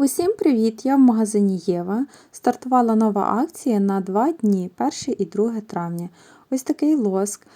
Усім привіт! Я в магазині Єва. Стартувала нова акція на 2 дні, 1 і 2 травня. Ось такий лоск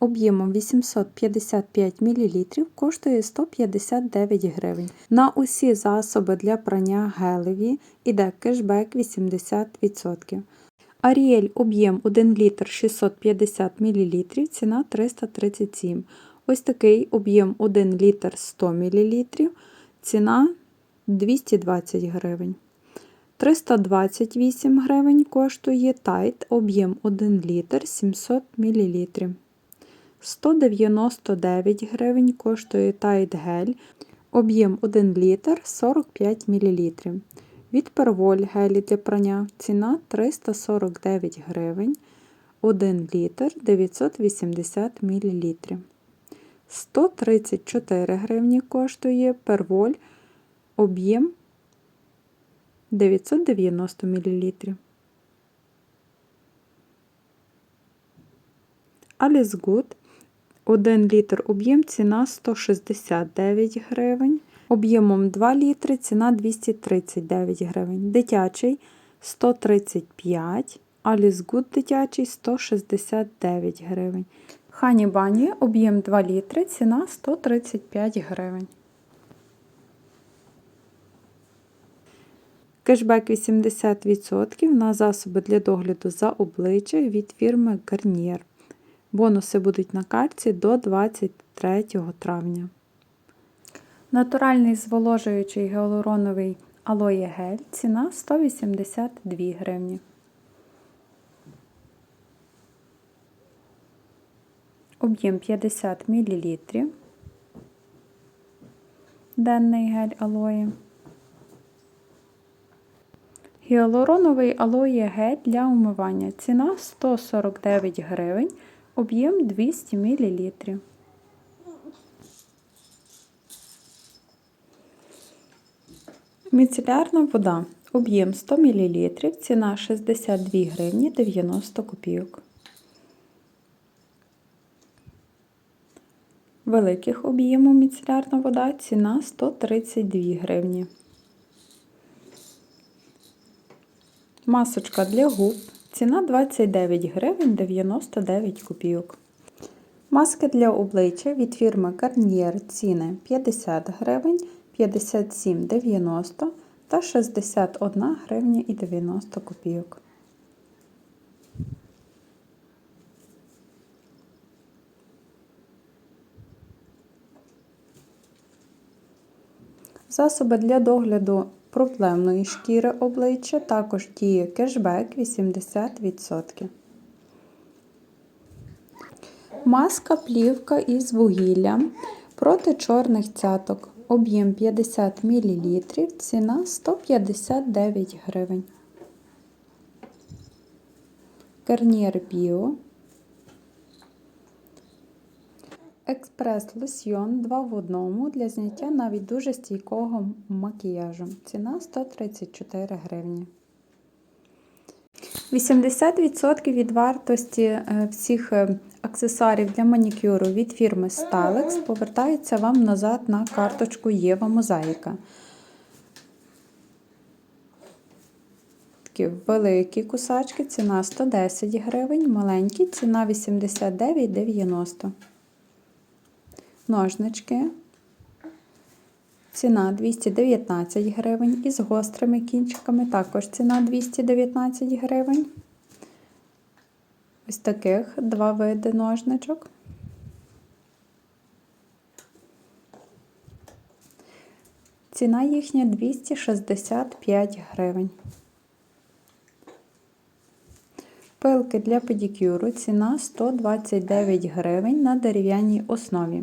об'ємом 855 мл коштує 159 гривень. На усі засоби для прання гелеві іде кешбек 80%. Аріель об'єм 1 літр 650 мл, ціна 337 Ось такий об'єм 1 літр 100 мл, ціна 220 гривень. 328 гривень коштує тайт, об'єм 1 літр 700 мл. 199 гривень коштує тайт гель, об'єм 1 літр 45 мл. Від перволь гелі для прання ціна 349 гривень, 1 літр 980 мл. 134 гривні коштує перволь об'єм 990 мл. Good 1 літр об'єм ціна 169 гривень. Об'ємом 2 літри ціна 239 гривень. Дитячий 135 Alice Good дитячий 169 гривень. Хані Бані об'єм 2 літри ціна 135 гривень. Кешбек 80% на засоби для догляду за обличчя від фірми Garnier. Бонуси будуть на картці до 23 травня. Натуральний зволожуючий гіалуроновий алоє гель. Ціна 182 гривні. Об'єм 50 мл. Денний гель алоє. Гіалуроновий алоє гель для умивання. Ціна 149 гривень, об'єм 200 мл. Міцелярна вода. Об'єм 100 мл, ціна 62 гривні 90 копійок. Великих об'єму міцелярна вода ціна 132 гривні. Масочка для губ. Ціна 29 гривень 99 копійок. Маски для обличчя від фірми Garnier ціни 50 гривень, 57,90 та 61 гривня і 90 копійок. Засоби для догляду проблемної шкіри обличчя також діє кешбек 80%. Маска плівка із вугіллям проти чорних цяток. Об'єм 50 мл, ціна 159 гривень. Гарнір Біо. Експрес лосьйон 2 в 1 для зняття навіть дуже стійкого макіяжу. Ціна 134 гривні. 80% від вартості е, всіх е, аксесуарів для манікюру від фірми Stalex повертається вам назад на карточку Єва Мозаїка. Такі великі кусачки, ціна 110 гривень, маленькі ціна 89,90 Ножнички. Ціна 219 гривень. Із гострими кінчиками також ціна 219 гривень. Ось таких два види ножничок. Ціна їхня 265 гривень. Пилки для педикюру ціна 129 гривень на дерев'яній основі.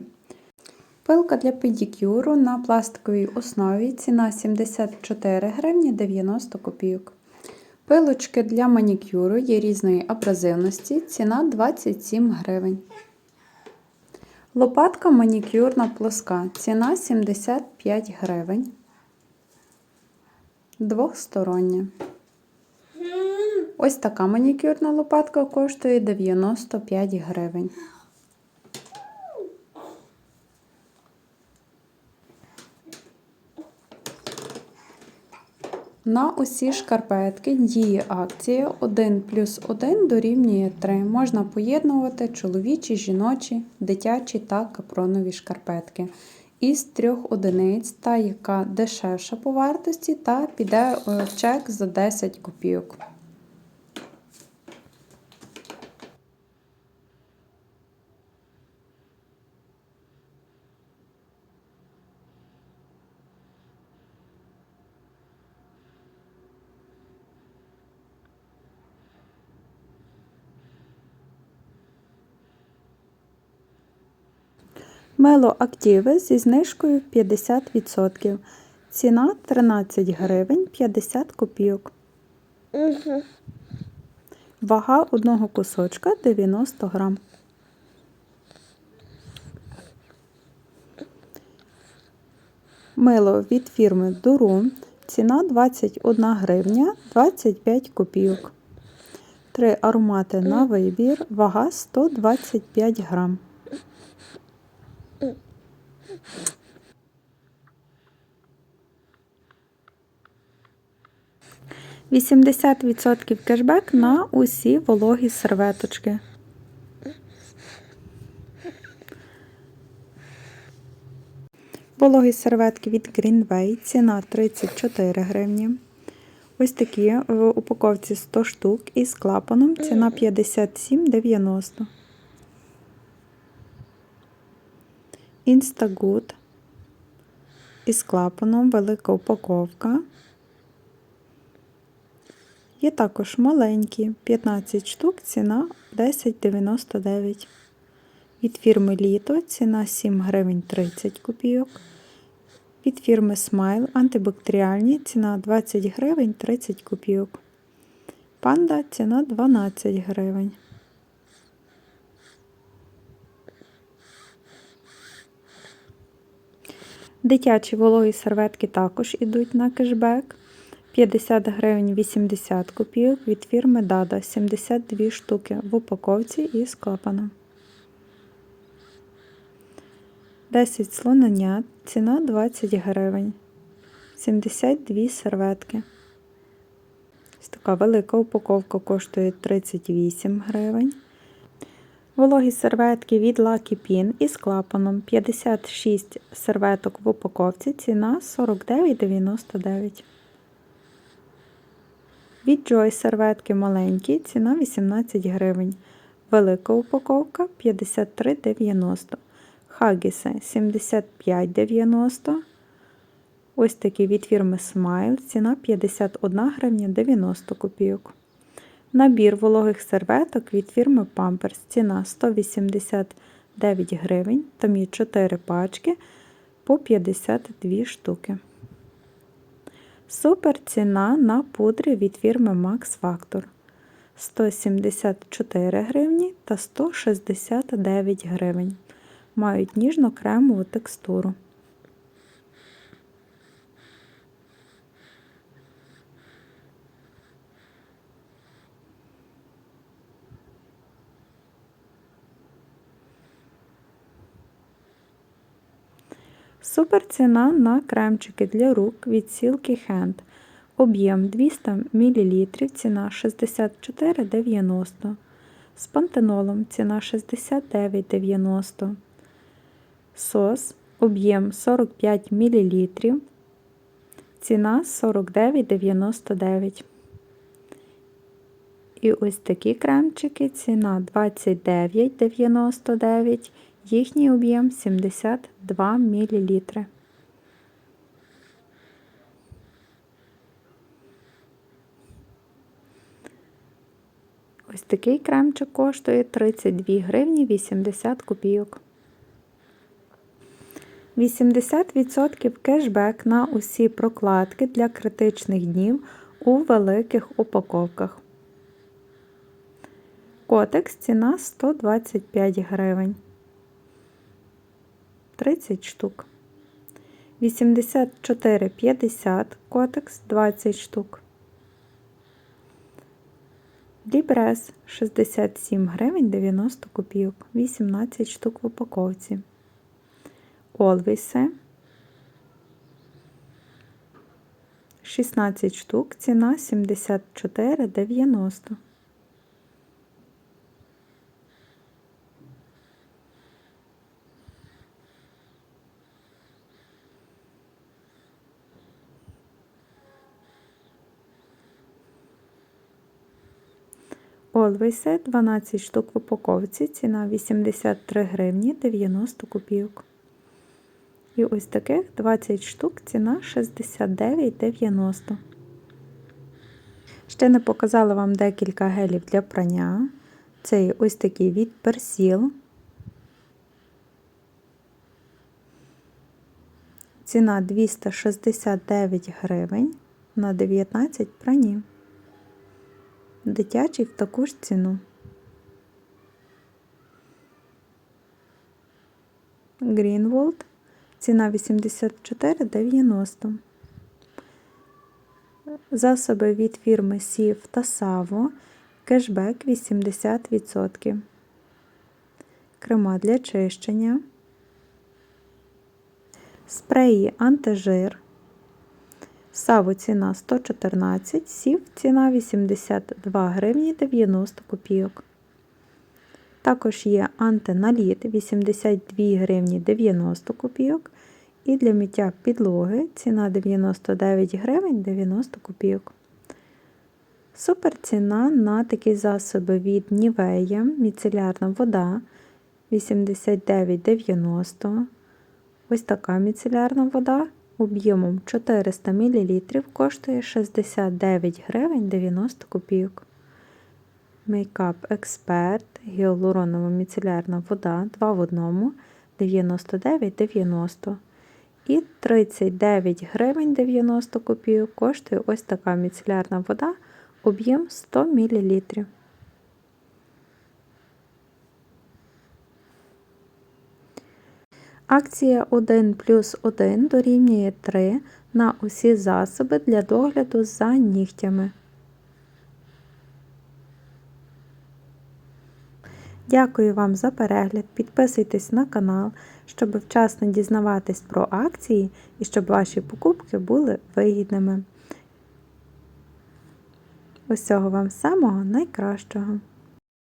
Пилка для педикюру на пластиковій основі ціна 74 гривні 90 копійок. Пилочки для манікюру є різної абразивності, ціна 27 гривень. Лопатка манікюрна плоска. Ціна 75 гривень. Двохстороння. Ось така манікюрна лопатка коштує 95 гривень. На усі шкарпетки діє акція 1 плюс 1 дорівнює 3. Можна поєднувати чоловічі, жіночі, дитячі та капронові шкарпетки. Із трьох одиниць, та яка дешевша по вартості, та піде в чек за 10 копійок. Мило активи зі знижкою 50%. Ціна 13 гривень 50 копійок. Угу. Вага одного кусочка 90 грам. Мило від фірми Дуру. Ціна 21 гривня 25 копійок. Три аромати на вибір. Вага 125 грам. 80% кешбек на усі вологі серветочки. Вологі серветки від Greenway. Ціна 34 гривні. Ось такі в упаковці 100 штук із клапаном. Ціна 57,90. Instagood із клапаном, велика упаковка. Є також маленькі 15 штук, ціна 10,99. Від фірми Літо ціна 7 гривень 30 копійок. Від фірми Smile антибактеріальні ціна 20 гривень 30 копійок. Панда ціна 12 гривень. Дитячі вологі серветки також ідуть на кешбек. 50 гривень 80 копійок від фірми Dada 72 штуки в упаковці із клапаном. 10 слоненят, ціна 20 гривень. 72 серветки. Ось така велика упаковка коштує 38 гривень. Вологі серветки від Lucky Pin із клапаном 56 серветок в упаковці, ціна 49,99. Від Joy серветки маленькі, ціна 18 гривень. Велика упаковка 53,90. Хагіси 75,90. Ось такі від фірми Smile. Ціна 51 гривня 90 копійок. Набір вологих серветок від фірми Pampers. Ціна 189 гривень. Там є 4 пачки по 52 штуки. Супер ціна на пудри від фірми Max Factor 174 гривні та 169 гривень. Мають ніжно-кремову текстуру. Супер ціна на кремчики для рук від Silky Hand. Об'єм 200 мл, ціна 64,90. З пантенолом ціна 69,90. Сос об'єм 45 мл. Ціна 49,99. І ось такі кремчики, ціна 29,99. Їхній об'єм 72 мл. Ось такий кремчик коштує 32 гривні 80 копійок. 80% кешбек на усі прокладки для критичних днів у великих упаковках. Котекс ціна 125 гривень. 30 штук. 84,50 котекс 20 штук. Лібрес 67 гривень 90 копійок, 18 штук в упаковці. Олвісе 16 штук, ціна 74,90. Set 12 штук в упаковці, ціна 83 гривні 90 копійок. І ось таких 20 штук, ціна 69,90. Ще не показала вам декілька гелів для прання. Це ось такий від персіл. Ціна 269 гривень на 19 пранів. Дитячий в таку ж ціну. Greenwald. Ціна 84,90. Засоби від фірми Сів та Саво. Кешбек 80%. Крема для чищення. Спреї антижир. Саву ціна 114, сів ціна 82 гривні 90 копійок. Також є антиналіт 82 гривні 90 копійок. І для миття підлоги ціна 99 гривень 90 копійок. Супер ціна на такі засоби від Нівея, міцелярна вода 89,90. Ось така міцелярна вода об'ємом 400 мл коштує 69 гривень 90 копійок. Makeup Expert гіалуронова міцелярна вода 2 в 1 99,90. І 39 гривень 90 копійок коштує ось така міцелярна вода об'єм 100 мл. Акція 1 плюс 1 дорівнює 3 на усі засоби для догляду за нігтями. Дякую вам за перегляд. Підписуйтесь на канал, щоб вчасно дізнаватись про акції і щоб ваші покупки були вигідними. Усього вам самого найкращого!